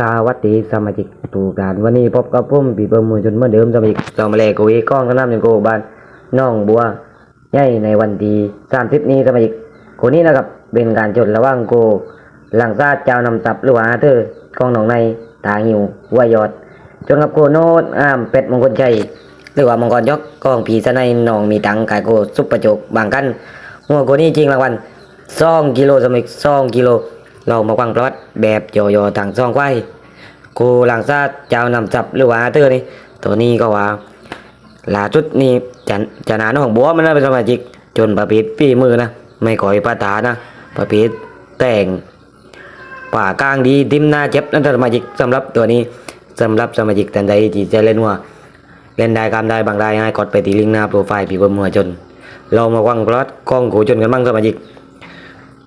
สวัสดีสมาชิกทุกท่านวันนี้พบกับผมปีเปิมมวยชนเมื่อเดิมสมาชิกสองมาแลกกุยกล้องสนามยังโกบานน้องบัวใหญ่ในวันที่สามสิบนี้สมาชิกคนนี้นะครับเป็นการจดระว่างโก หลังซาเจ้านำตับหรือว่าเธอร์กองหนองในตาหิววัวยอด จนกับโกโนดอ้ามเป็ดมงคลชัยหรือว่ามังกรยกกองผีสะในหนองมีตังกายโกซุปประโจกบางกันหัวโกนี้จริงรางวัลสองกิโลสมิกสองกิโล เรามาฟังประวัติแบบย่อๆทางซองไว้กูหลังซาเจ้านำจับหรือว่าเธอร์นี่ตัวนี้ก็ว่าล่าสุดนี่จะจะนาน้องบัวมันนะเป็นสมาชิกจนประเภทฝีมือนะไม่ก่อยปาตานะประเภทแต่งป่ากลางดีทิมหน้าเจ็บนั่นสมาชิกสำหรับตัวนี้สำหรับสมาชิกท่านใดที่จะเล่นว่า เล่นได้กำได้บางได้ให้กดไปที่ลิงก์หน้าโปรไฟล์ผีบนหัวจน เรามาวังพลัดกล้องโกจนกันบ้างสมาชิก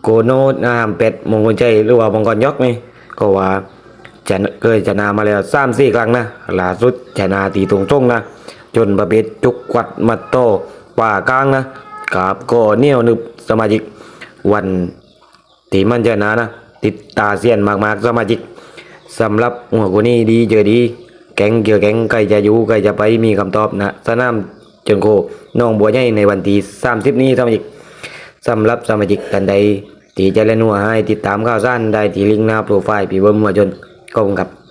โกโนนามเป็ดมงคลใจหรือว่ามังกรยกนี่ก็ว่าจะเคยชนะมาแล้วสามสี่ครั้งนะล่าสุดชนะตีตรงตรงนะ จนประเภทจุกกวัดมาโตป่ากลางนะกับก็เนี่ยวนึบสมาชิกวันที่มันจะนะนะ ติดตาเซียนมากๆสมาชิกสำหรับหัวกูนี่ดีเจอดี แก๊งเกี่ยวแก๊งใครจะอยู่ใครจะไปมีคำตอบนะสนามจนโกน้องบัวใหญ่ในวันที่30นี้สมาชิกสำหรับสมาชิกท่านใด ที่จะเล่นหัวให้ติดตามข่าวสารได้ที่ลิงก์หน้าโปรไฟล์พี่เบิ้มหัวจนขอบคุณครับ